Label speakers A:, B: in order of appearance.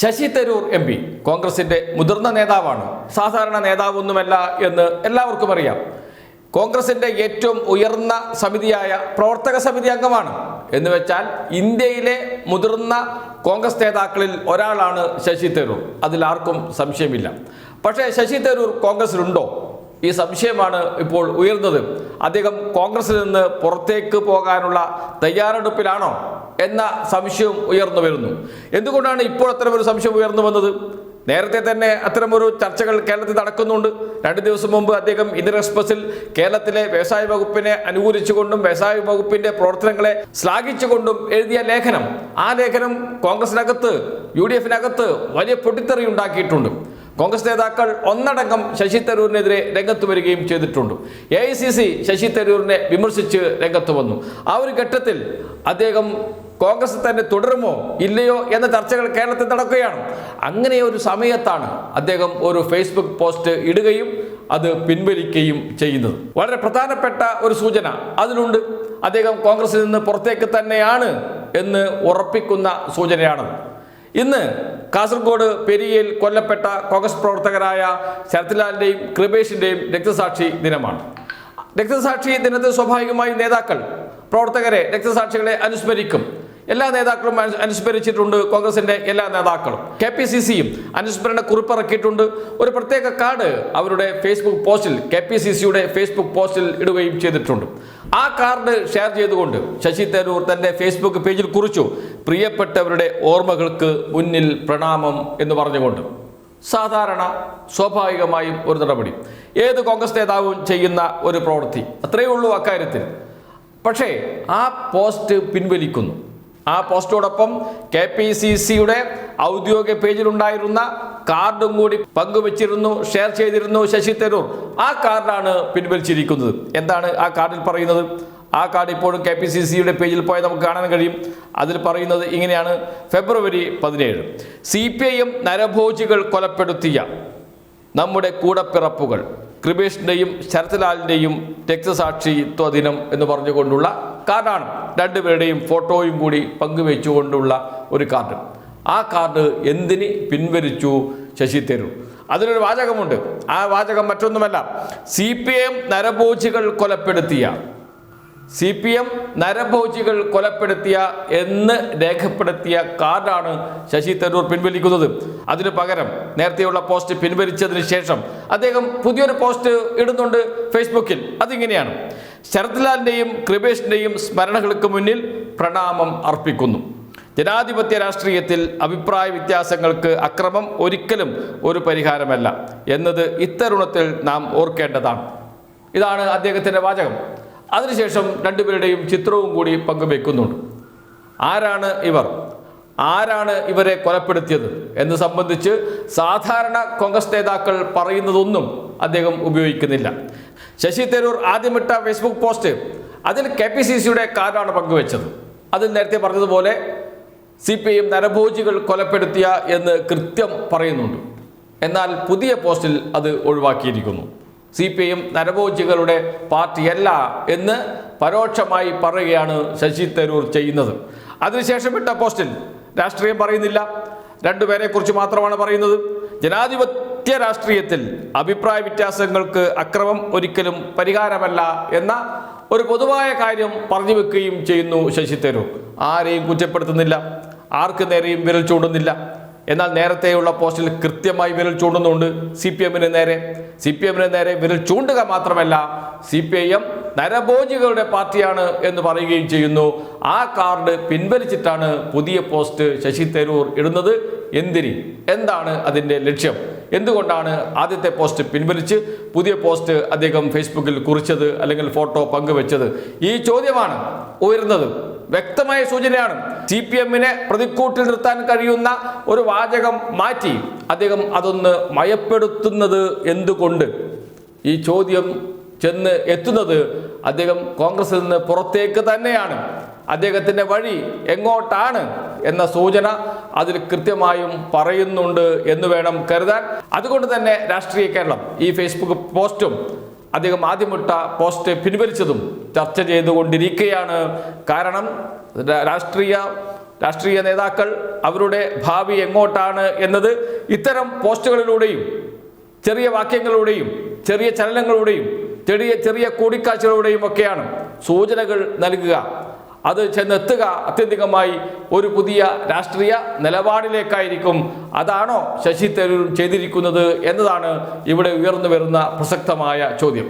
A: Sasi Tharoor M P കോൺഗ്രസിന്റെ മുതിർന്ന നേതാവാണ്. സാധാരണ നേതാവൊന്നുമല്ല എന്ന് എല്ലാവർക്കും അറിയാം. കോൺഗ്രസിന്റെ ഏറ്റവും ഉയർന്ന സമിതിയായ പ്രവർത്തക സമിതി അംഗമാണ്. എന്ന് വെച്ചാൽ ഇന്ത്യയിലെ മുതിർന്ന കോൺഗ്രസ് നേതാക്കളിൽ ഒരാളാണ് ശശി തരൂർ. അതിൽ ആർക്കും സംശയമില്ല. പക്ഷേ ശശി തരൂർ കോൺഗ്രസിലുണ്ടോ? ഈ സംശയമാണ് ഇപ്പോൾ ഉയർന്നത്. അദ്ദേഹം കോൺഗ്രസിൽ നിന്ന് പുറത്തേക്ക് പോകാനുള്ള തയ്യാറെടുപ്പിലാണോ എന്ന സംശയം ഉയർന്നു വരുന്നു. എന്തുകൊണ്ടാണ് ഇപ്പോൾ അത്തരമൊരു സംശയം ഉയർന്നു വന്നത്? നേരത്തെ തന്നെ അത്തരമൊരു ചർച്ചകൾ കേരളത്തിൽ നടക്കുന്നുണ്ട്. രണ്ട് ദിവസം മുമ്പ് അദ്ദേഹം ഇന്ത്യൻ എക്സ്പ്രസിൽ കേരളത്തിലെ വ്യവസായ വകുപ്പിനെ അനുകൂലിച്ചുകൊണ്ടും വ്യവസായ വകുപ്പിന്റെ പ്രവർത്തനങ്ങളെ ശ്ലാഘിച്ചുകൊണ്ടും എഴുതിയ ലേഖനം. ആ ലേഖനം കോൺഗ്രസിനകത്ത് യു ഡി എഫിനകത്ത് വലിയ പൊട്ടിത്തെറി ഉണ്ടാക്കിയിട്ടുണ്ട്. കോൺഗ്രസ് നേതാക്കൾ ഒന്നടങ്കം ശശി തരൂരിനെതിരെ രംഗത്ത് വരികയും ചെയ്തിട്ടുണ്ട്. A I C C Shashi തരൂരിനെ വിമർശിച്ച് രംഗത്ത് വന്നു. ആ ഒരു ഘട്ടത്തിൽ അദ്ദേഹം കോൺഗ്രസ് തന്നെ തുടരുമോ ഇല്ലയോ എന്ന ചർച്ചകൾ കേരളത്തിൽ നടക്കുകയാണ്. അങ്ങനെ ഒരു സമയത്താണ് അദ്ദേഹം ഒരു ഫേസ്ബുക്ക് പോസ്റ്റ് ഇടുകയും അത് പിൻവലിക്കുകയും ചെയ്യുന്നത്. വളരെ പ്രധാനപ്പെട്ട ഒരു സൂചന അതിലുണ്ട്. അദ്ദേഹം കോൺഗ്രസിൽ നിന്ന് പുറത്തേക്ക് തന്നെയാണ് എന്ന് ഉറപ്പിക്കുന്ന സൂചനയാണ് ഇന്ന് കാസർഗോഡ് പെരിയയിൽ കൊല്ലപ്പെട്ട കോൺഗ്രസ് പ്രവർത്തകരായ ശരത്ലാലിന്റെയും കൃപേഷിന്റെയും രക്തസാക്ഷി ദിനമാണ്. രക്തസാക്ഷി ദിനത്തിൽ സ്വാഭാവികമായി നേതാക്കൾ പ്രവർത്തകരെ രക്തസാക്ഷികളെ അനുസ്മരിക്കും. എല്ലാ നേതാക്കളും അനുസ്മരിച്ചിട്ടുണ്ട് കോൺഗ്രസിന്റെ എല്ലാ നേതാക്കളും. കെ പി സി സിയും അനുസ്മരണ കുറിപ്പിറക്കിയിട്ടുണ്ട്. ഒരു പ്രത്യേക കാർഡ് അവരുടെ ഫേസ്ബുക്ക് പോസ്റ്റിൽ കെ പി സി സിയുടെ ഫേസ്ബുക്ക് പോസ്റ്റിൽ ഇടുകയും ചെയ്തിട്ടുണ്ട്. ആ കാർഡ് ഷെയർ ചെയ്തുകൊണ്ട് ശശി തരൂർ തന്റെ ഫേസ്ബുക്ക് പേജിൽ കുറിച്ചു പ്രിയപ്പെട്ടവരുടെ ഓർമ്മകൾക്ക് മുന്നിൽ പ്രണാമം എന്ന് പറഞ്ഞുകൊണ്ട്. സാധാരണ സ്വാഭാവികമായും ഒരു നടപടി. ഏത് കോൺഗ്രസ് നേതാവും ചെയ്യുന്ന ഒരു പ്രവൃത്തി. അത്രയേ ഉള്ളൂ അക്കാര്യത്തിൽ. പക്ഷേ ആ പോസ്റ്റ് പിൻവലിക്കുന്നു. ആ പോസ്റ്റോടൊപ്പം കെ പി സി സിയുടെ ഔദ്യോഗിക പേജിലുണ്ടായിരുന്ന കാർഡും കൂടി പങ്കുവച്ചിരുന്നു ഷെയർ ചെയ്തിരുന്നു ശശി തരൂർ. ആ കാർഡാണ് പിൻവലിച്ചിരിക്കുന്നത്. എന്താണ് ആ കാർഡിൽ പറയുന്നത്? ആ കാർഡ് ഇപ്പോഴും കെ പി സി സിയുടെ പേജിൽ പോയാൽ നമുക്ക് കാണാൻ കഴിയും. അതിൽ പറയുന്നത് ഇങ്ങനെയാണ്. ഫെബ്രുവരി പതിനേഴ്. സി പി ഐ എം നരഭോജികൾ കൊലപ്പെടുത്തിയ നമ്മുടെ കൂടപ്പിറപ്പുകൾ കൃപേഷിന്റെയും ശരത്ലാലിന്റെയും രക്തസാക്ഷിത്വ ദിനം എന്ന് പറഞ്ഞുകൊണ്ടുള്ള കാർഡാണ്. രണ്ടുപേരുടെയും ഫോട്ടോയും കൂടി പങ്കുവെച്ചുകൊണ്ടുള്ള ഒരു കാർഡ്. ആ കാർഡ് എന്തിന് പിൻവലിച്ചു ശശി തരൂർ? അതിലൊരു വാചകമുണ്ട്. ആ വാചകം മറ്റൊന്നുമല്ല. സി പി എം നരഭോജികൾ കൊലപ്പെടുത്തിയ സി പി എം നരഭോജികൾ കൊലപ്പെടുത്തിയ എന്ന് രേഖപ്പെടുത്തിയ കാർഡാണ് ശശി തരൂർ പിൻവലിക്കുന്നത്. അതിനു പകരം നേരത്തെയുള്ള പോസ്റ്റ് പിൻവലിച്ചതിന് ശേഷം അദ്ദേഹം പുതിയൊരു പോസ്റ്റ് ഇടുന്നുണ്ട് ഫേസ്ബുക്കിൽ. അതിങ്ങനെയാണ്. ശരത്ലാലിന്റെയും കൃപേഷിന്റെയും സ്മരണകൾക്ക് മുന്നിൽ പ്രണാമം അർപ്പിക്കുന്നു. ജനാധിപത്യ രാഷ്ട്രീയത്തിൽ അഭിപ്രായ വ്യത്യാസങ്ങൾക്ക് അക്രമം ഒരിക്കലും ഒരു പരിഹാരമല്ല എന്നത് ഇത്തരുണത്തിൽ നാം ഓർക്കേണ്ടതാണ്. ഇതാണ് അദ്ദേഹത്തിന്റെ വാചകം. അതിനുശേഷം രണ്ടുപേരുടെയും ചിത്രവും കൂടി പങ്കുവെക്കുന്നുണ്ട് ആരാണ് ഇവർ? ആരാണ് ഇവരെ കൊലപ്പെടുത്തിയത് എന്ന് സംബന്ധിച്ച് സാധാരണ കോൺഗ്രസ് നേതാക്കൾ പറയുന്നതൊന്നും അദ്ദേഹം ഉപയോഗിക്കുന്നില്ല. ശശി തരൂർ ആദ്യമിട്ട ഫേസ്ബുക്ക് പോസ്റ്റ് അതിൽ കെ പി സി സിയുടെ കാർഡാണ് പങ്കുവെച്ചത്. അത് നേരത്തെ പറഞ്ഞതുപോലെ സി പി ഐ എം നരഭോജികൾ കൊലപ്പെടുത്തിയ എന്ന് കൃത്യം പറയുന്നുണ്ട്. എന്നാൽ പുതിയ പോസ്റ്റിൽ അത് ഒഴിവാക്കിയിരിക്കുന്നു. സി പി ഐ എം നരഭോജികളുടെ പാർട്ടിയല്ല എന്ന് പരോക്ഷമായി പറയുകയാണ് ശശി തരൂർ ചെയ്യുന്നത്. അതിനുശേഷം ഇട്ട പോസ്റ്റിൽ രാഷ്ട്രീയം പറയുന്നില്ല. രണ്ടുപേരെ കുറിച്ച് മാത്രമാണ് പറയുന്നത്. ജനാധിപത്യ രാഷ്ട്രീയത്തിൽ അഭിപ്രായ വ്യത്യാസങ്ങൾക്ക് അക്രമം ഒരിക്കലും പരിഹാരമല്ല എന്ന ഒരു പൊതുവായ കാര്യം പറഞ്ഞു വെക്കുകയും ചെയ്യുന്നു ശശി തരൂർ. ആരെയും കുറ്റപ്പെടുത്തുന്നില്ല ആർക്ക് നേരെയും വിരൽ ചൂണ്ടുന്നില്ല. എന്നാൽ നേരത്തെയുള്ള പോസ്റ്റിൽ കൃത്യമായി വിരൽ ചൂണ്ടുന്നുണ്ട് സി പി എമ്മിന് നേരെ. സി പി എമ്മിന് നേരെ വിരൽ ചൂണ്ടുക മാത്രമല്ല സി പി ഐ എം നരഭോജികളുടെ പാർട്ടിയാണ് എന്ന് പറയുകയും ചെയ്യുന്നു. ആ കാർഡ് പിൻവലിച്ചിട്ടാണ് പുതിയ പോസ്റ്റ് ശശി തരൂർ ഇടുന്നത്. എന്തിന് എന്താണ് അതിന്റെ ലക്ഷ്യം? എന്തുകൊണ്ടാണ് ആദ്യത്തെ പോസ്റ്റ് പിൻവലിച്ച് പുതിയ പോസ്റ്റ് അദ്ദേഹം ഫേസ്ബുക്കിൽ കുറിച്ചത് അല്ലെങ്കിൽ ഫോട്ടോ പങ്കുവെച്ചത്? ഈ ചോദ്യമാണ് ഉയർന്നത്. വ്യക്തമായ സൂചനയാണ്. സി പി എമ്മിനെ പ്രതിക്കൂട്ടിൽ നിർത്താൻ കഴിയുന്ന ഒരു വാചകം മാറ്റി അദ്ദേഹം അതൊന്ന് മയപ്പെടുത്തുന്നത് എന്തുകൊണ്ട്? ഈ ചോദ്യം ചെന്ന് എത്തുന്നത് അദ്ദേഹം കോൺഗ്രസിൽ നിന്ന് പുറത്തേക്ക് തന്നെയാണ്. അദ്ദേഹത്തിന്റെ വഴി എങ്ങോട്ടാണ്? എന്ന സൂചന അതിൽ കൃത്യമായും പറയുന്നുണ്ട് എന്ന് വേണം കരുതാൻ. അതുകൊണ്ട് തന്നെ രാഷ്ട്രീയ കേരളം ഈ ഫേസ്ബുക്ക് പോസ്റ്റും അദ്ദേഹം ആദ്യമിട്ട പോസ്റ്റ് പിൻവലിച്ചതും ചർച്ച ചെയ്തുകൊണ്ടിരിക്കുകയാണ്. കാരണം രാഷ്ട്രീയ രാഷ്ട്രീയ നേതാക്കൾ അവരുടെ ഭാവി എങ്ങോട്ടാണ് എന്നത് ഇത്തരം പോസ്റ്റുകളിലൂടെയും ചെറിയ വാക്യങ്ങളിലൂടെയും ചെറിയ ചലനങ്ങളുടെയും ചെറിയ ചെറിയ കൂടിക്കാഴ്ചകളുടെയും ഒക്കെയാണ് സൂചനകൾ നൽകുക. അത് ചെന്നെത്തുക അത്യന്തികമായി ഒരു പുതിയ രാഷ്ട്രീയ നിലപാടിലേക്കായിരിക്കും. അതാണോ ശശി തരൂർ ചെയ്തിരിക്കുന്നത് എന്നതാണ് ഇവിടെ ഉയർന്നു വരുന്ന പ്രസക്തമായ ചോദ്യം.